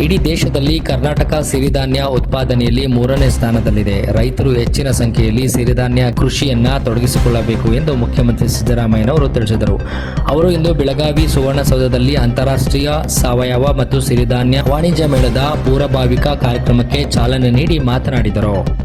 ಇಡೀ ದೇಶದಲ್ಲಿ ಕರ್ನಾಟಕ ಸಿರಿಧಾನ್ಯ ಉತ್ಪಾದನೆಯಲ್ಲಿ ಮೂರನೇ ಸ್ಥಾನದಲ್ಲಿದೆ. ರೈತರು ಹೆಚ್ಚಿನ ಸಂಖ್ಯೆಯಲ್ಲಿ ಸಿರಿಧಾನ್ಯ ಕೃಷಿಯನ್ನ ತೊಡಗಿಸಿಕೊಳ್ಳಬೇಕು ಎಂದು ಮುಖ್ಯಮಂತ್ರಿ ಸಿದ್ದರಾಮಯ್ಯನವರು ತಿಳಿಸಿದರು. ಅವರು ಇಂದು ಬೆಳಗಾವಿ ಸುವರ್ಣಸೌಧದಲ್ಲಿ ಅಂತಾರಾಷ್ಟ್ರೀಯ ಸಾವಯವ ಮತ್ತು ಸಿರಿಧಾನ್ಯ ವಾಣಿಜ್ಯ ಮೇಳದ ಪೂರ್ವಭಾವಿಕ ಕಾರ್ಯಕ್ರಮಕ್ಕೆ ಚಾಲನೆ ನೀಡಿ ಮಾತನಾಡಿದರು.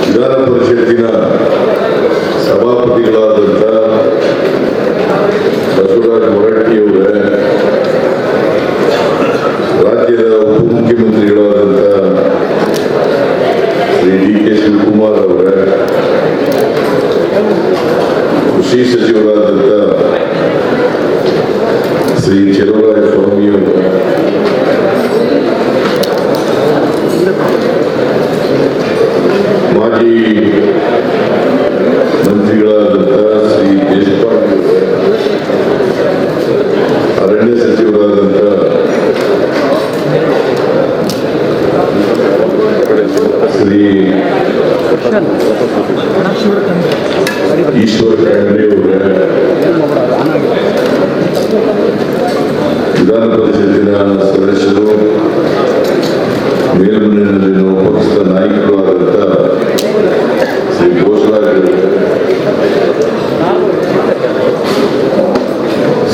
ವಿಧಾನ ಪರಿಷತ್ತಿನ ಸಭಾಪತಿಗಳಾದಂಥ ಬಸವರಾಜ ಹೊರಟ್ಟಿಯವರೇ ರಾಜ್ಯದ ಉಪಮುಖ್ಯಮಂತ್ರಿಗಳಾದಂಥ ಶ್ರೀ ಡಿ ಕೆ ಶಿವಕುಮಾರ್ ಅವರೇ ಕೃಷಿ ಸಚಿವರಾದಂಥ ಶ್ರೀ ಚೆಲುವರಾಯ ಸ್ವಾಮಿಯವರೇ ಮಾಜಿ ಮಂತ್ರಿಗಳಾದಂಥ ಶ್ರೀ ದೇಶಪಾಂಡೆ ಅರಣ್ಯ ಸಚಿವರಾದಂಥ ಶ್ರೀ ಈಶ್ವರ ಖಂಡ್ರೆ ಅವರೇ ವಿಧಾನ ಪರಿಷತ್ತಿನ ಸದಸ್ಯರು ಮೇಲ್ಮನೆಯಲ್ಲಿನ ಪಕ್ಷದ ನಾಯಕರು ಆದಂತ ಶ್ರೀ ಘೋಷರಾಜ್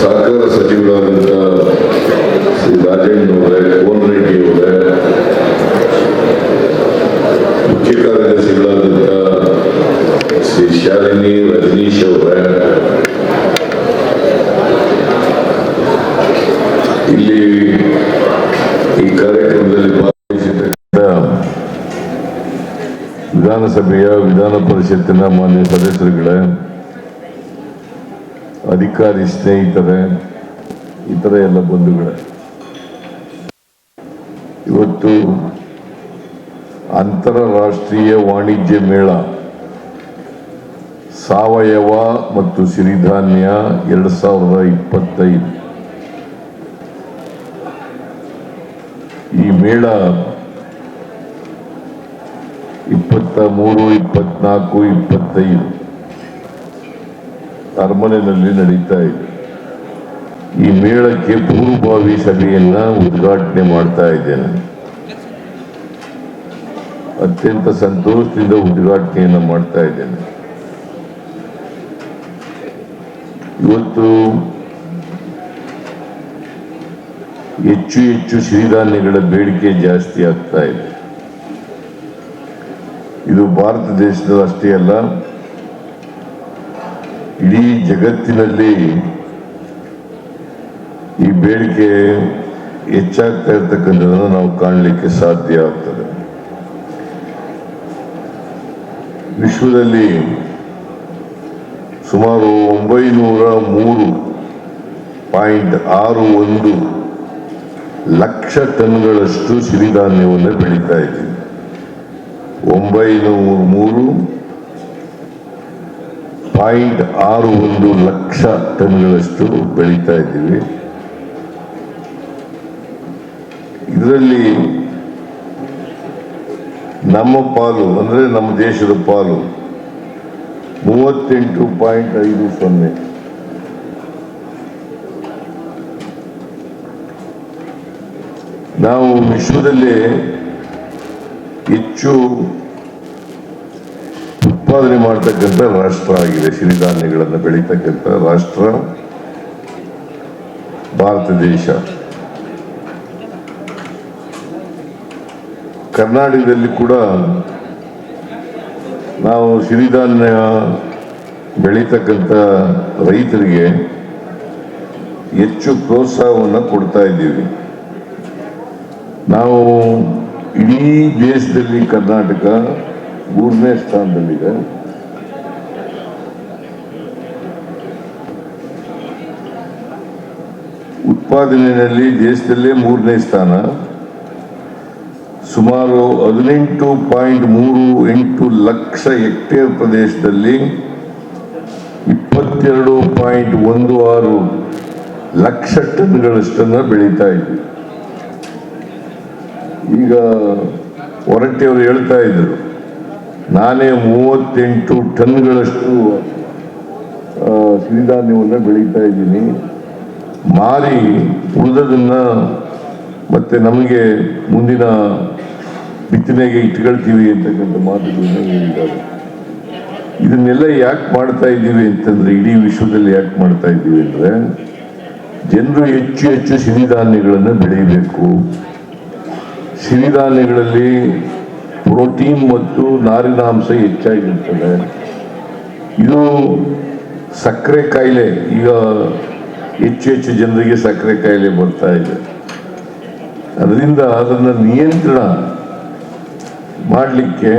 ಸಹಕಾರ ಸಚಿವರಾದಂಥ ಶ್ರೀ ರಾಜೇಂದ್ರ ಅವರೇ ಕೋನ್ ರೆಡ್ಡಿ ಅವರೇ ಮುಖ್ಯ ಕಾರ್ಯದರ್ಶಿಗಳಾದಂಥ ಶ್ರೀ ಶಾಲಿನಿ ರಜನೀಶ್ ಅವರೇ ಇಲ್ಲಿ ವಿಧಾನಸಭೆಯ ವಿಧಾನ ಪರಿಷತ್ತಿನ ಮಾನ್ಯ ಸದಸ್ಯರುಗಳೇ, ಅಧಿಕಾರಿ ಸ್ನೇಹಿತರೆ, ಇತರ ಎಲ್ಲ ಬಂಧುಗಳೇ, ಇವತ್ತು ಅಂತಾರಾಷ್ಟ್ರೀಯ ವಾಣಿಜ್ಯ ಮೇಳ ಸಾವಯವ ಮತ್ತು ಸಿರಿಧಾನ್ಯ ಎರಡು ಸಾವಿರದ ಇಪ್ಪತ್ತೈದು. ಈ ಮೇಳ ಇಪ್ಪತ್ತ ಮೂರು ಇಪ್ಪತ್ನಾಲ್ಕು, ಇಪ್ಪತ್ತೈದು. ಅರಮನೆಯಲ್ಲಿ ನಡೀತಾ ಇದೆ. ಈ ಮೇಳಕ್ಕೆ ಪೂರ್ವಭಾವಿ ಸಭೆಯನ್ನ ಉದ್ಘಾಟನೆ ಮಾಡ್ತಾ ಇದ್ದೇನೆ. ಅತ್ಯಂತ ಸಂತೋಷದಿಂದ ಉದ್ಘಾಟನೆಯನ್ನು ಮಾಡ್ತಾ ಇದ್ದೇನೆ. ಇವತ್ತು ಹೆಚ್ಚು ಹೆಚ್ಚು ಸಿರಿಧಾನ್ಯಗಳ ಬೇಡಿಕೆ ಜಾಸ್ತಿ ಆಗ್ತಾ ಇದೆ. ಇದು ಭಾರತ ದೇಶದಲ್ಲಿ ಅಷ್ಟೇ ಅಲ್ಲ, ಇಡೀ ಜಗತ್ತಿನಲ್ಲಿ ಈ ಬೇಡಿಕೆ ಹೆಚ್ಚಾಗ್ತಾ ಇರ್ತಕ್ಕಂಥದ್ದನ್ನು ನಾವು ಕಾಣಲಿಕ್ಕೆ ಸಾಧ್ಯ ಆಗ್ತದೆ. ವಿಶ್ವದಲ್ಲಿ ಸುಮಾರು ಒಂಬೈನೂರ ಮೂರು ಪಾಯಿಂಟ್ ಆರು ಒಂದು ಲಕ್ಷ ಟನ್ಗಳಷ್ಟು ಸಿರಿಧಾನ್ಯವನ್ನು ಬೆಳೀತಾ ಇದ್ದೀವಿ. ಒಂಬೈನೂರ ಮೂರು ಪಾಯಿಂಟ್ ಆರು ಒಂದು ಲಕ್ಷ ಟನ್ಗಳಷ್ಟು ಬೆಳೀತಾ ಇದ್ದೀವಿ. ಇದರಲ್ಲಿ ನಮ್ಮ ಪಾಲು, ಅಂದರೆ ನಮ್ಮ ದೇಶದ ಪಾಲು ಮೂವತ್ತೆಂಟು ಪಾಯಿಂಟ್ ಐದು ಸೊನ್ನೆ. ನಾವು ವಿಶ್ವದಲ್ಲೇ ಹೆಚ್ಚು ಉತ್ಪಾದನೆ ಮಾಡ್ತಕ್ಕಂಥ ರಾಷ್ಟ್ರ ಆಗಿದೆ. ಸಿರಿಧಾನ್ಯಗಳನ್ನು ಬೆಳೀತಕ್ಕಂಥ ರಾಷ್ಟ್ರ, ಭಾರತ ದೇಶ. ಕರ್ನಾಟಕದಲ್ಲಿ ಕೂಡ ನಾವು ಸಿರಿಧಾನ್ಯ ಬೆಳೀತಕ್ಕಂಥ ರೈತರಿಗೆ ಹೆಚ್ಚು ಪ್ರೋತ್ಸಾಹವನ್ನು ಕೊಡ್ತಾ ಇದ್ದೀವಿ. ನಾವು ಇಡೀ ದೇಶದಲ್ಲಿ ಕರ್ನಾಟಕ ಮೂರನೇ ಸ್ಥಾನದಲ್ಲಿದೆ. ಉತ್ಪಾದನೆಯಲ್ಲಿ ದೇಶದಲ್ಲೇ ಮೂರನೇ ಸ್ಥಾನ. ಸುಮಾರು ಹದಿನೆಂಟು ಪಾಯಿಂಟ್ ಮೂರು ಎಂಟು ಲಕ್ಷ ಹೆಕ್ಟೇರ್ ಪ್ರದೇಶದಲ್ಲಿ ಇಪ್ಪತ್ತೆರಡು ಪಾಯಿಂಟ್ ಒಂದು ಆರು ಲಕ್ಷ ಟನ್ಗಳಷ್ಟನ್ನು ಬೆಳೀತಾ ಇದ್ವಿ. ಈಗ ಹೊರಟ್ಟಿಯವರು ಹೇಳ್ತಾ ಇದ್ರು ನಾನೇ ಮೂವತ್ತೆಂಟು ಟನ್ಗಳಷ್ಟು ಸಿರಿಧಾನ್ಯವನ್ನು ಬೆಳೀತಾ ಇದ್ದೀನಿ. ಮಾರಿ ಉಳಿದದನ್ನು ಮತ್ತೆ ನಮಗೆ ಮುಂದಿನ ಬಿತ್ತನೆಗೆ ಇಟ್ಕೊಳ್ತೀವಿ ಅಂತಕ್ಕಂಥ ಮಾತುಗಳನ್ನ ಹೇಳಿದ್ದಾರೆ. ಇದನ್ನೆಲ್ಲ ಯಾಕೆ ಮಾಡ್ತಾ ಇದ್ದೀವಿ ಅಂತಂದ್ರೆ, ಇಡೀ ವಿಶ್ವದಲ್ಲಿ ಯಾಕೆ ಮಾಡ್ತಾ ಇದ್ದೀವಿ ಅಂದರೆ, ಜನರು ಹೆಚ್ಚು ಹೆಚ್ಚು ಸಿರಿಧಾನ್ಯಗಳನ್ನು ಬೆಳೆಯಬೇಕು ಸಿರಿಧಾನ್ಯಗಳಲ್ಲಿ ಪ್ರೋಟೀನ್ ಮತ್ತು ನಾರಿನಾಂಶ ಹೆಚ್ಚಾಗಿರ್ತದೆ. ಇದು ಸಕ್ಕರೆ ಕಾಯಿಲೆ, ಈಗ ಹೆಚ್ಚು ಹೆಚ್ಚು ಜನರಿಗೆ ಸಕ್ಕರೆ ಕಾಯಿಲೆ ಬರ್ತಾ ಇದೆ. ಅದರಿಂದ ಅದನ್ನು ನಿಯಂತ್ರಣ ಮಾಡಲಿಕ್ಕೆ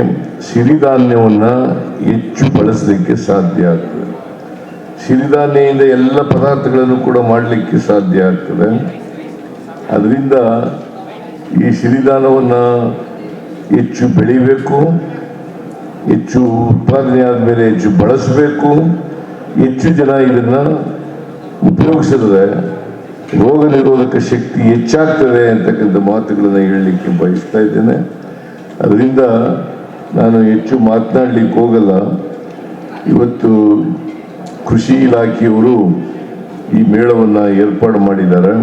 ಸಿರಿಧಾನ್ಯವನ್ನು ಹೆಚ್ಚು ಬಳಸಲಿಕ್ಕೆ ಸಾಧ್ಯ ಆಗ್ತದೆ. ಸಿರಿಧಾನ್ಯದಿಂದ ಎಲ್ಲ ಪದಾರ್ಥಗಳನ್ನು ಕೂಡ ಮಾಡಲಿಕ್ಕೆ ಸಾಧ್ಯ ಆಗ್ತದೆ. ಅದರಿಂದ ಈ ಸಿರಿಧಾನವನ್ನು ಹೆಚ್ಚು ಬೆಳಿಬೇಕು, ಹೆಚ್ಚು ಉತ್ಪಾದನೆ ಆದಮೇಲೆ ಹೆಚ್ಚು ಬಳಸಬೇಕು. ಹೆಚ್ಚು ಜನ ಇದನ್ನು ಉಪಯೋಗಿಸಿದ್ರೆ ರೋಗ ನಿರೋಧಕ ಶಕ್ತಿ ಹೆಚ್ಚಾಗ್ತದೆ ಅಂತಕ್ಕಂಥ ಮಾತುಗಳನ್ನು ಹೇಳಲಿಕ್ಕೆ ಬಯಸ್ತಾ ಇದ್ದೇನೆ. ಅದರಿಂದ ನಾನು ಹೆಚ್ಚು ಮಾತನಾಡಲಿಕ್ಕೆ ಹೋಗಲ್ಲ. ಇವತ್ತು ಕೃಷಿ ಇಲಾಖೆಯವರು ಈ ಮೇಳವನ್ನು ಏರ್ಪಾಡು ಮಾಡಿದ್ದಾರೆ.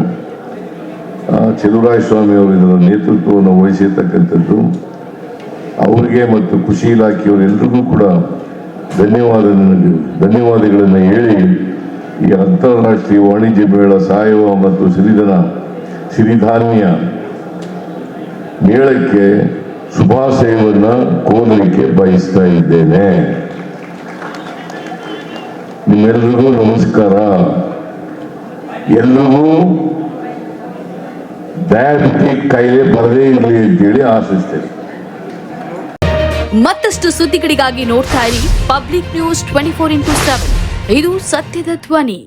ಚೆಲುವರಾಯ ಸ್ವಾಮಿ ಅವರು ಇದರ ನೇತೃತ್ವವನ್ನು ವಹಿಸಿರ್ತಕ್ಕಂಥದ್ದು, ಅವರಿಗೆ ಮತ್ತು ಕೃಷಿ ಇಲಾಖೆಯವರೆಲ್ಲರಿಗೂ ಕೂಡ ಧನ್ಯವಾದ ಧನ್ಯವಾದಗಳನ್ನು ಹೇಳಿ, ಈ ಅಂತಾರಾಷ್ಟ್ರೀಯ ವಾಣಿಜ್ಯ ಮೇಳ ಸಾವಯವ ಮತ್ತು ಸಿರಿಧನ, ಸಿರಿಧಾನ್ಯ ಮೇಳಕ್ಕೆ ಶುಭಾಶಯವನ್ನು ಕೋರಲಿಕ್ಕೆ ಬಯಸ್ತಾ ಇದ್ದೇನೆ. ನಿಮ್ಮೆಲ್ಲರಿಗೂ ನಮಸ್ಕಾರ. ಎಲ್ರಿಗೂ ಡಯಾಬಿಟಿಕ್ ಕಾಯಿಲೆ ಬರದೇ ಇರಲಿ ಅಂತೇಳಿ ಆಶಿಸ್ತೇನೆ. ಮತ್ತಷ್ಟು ಸುದ್ದಿಗಳಿಗಾಗಿ ನೋಡ್ತಾ ಇರಿ public news twenty four into seven. ಇದು ಸತ್ಯದ ಧ್ವನಿ.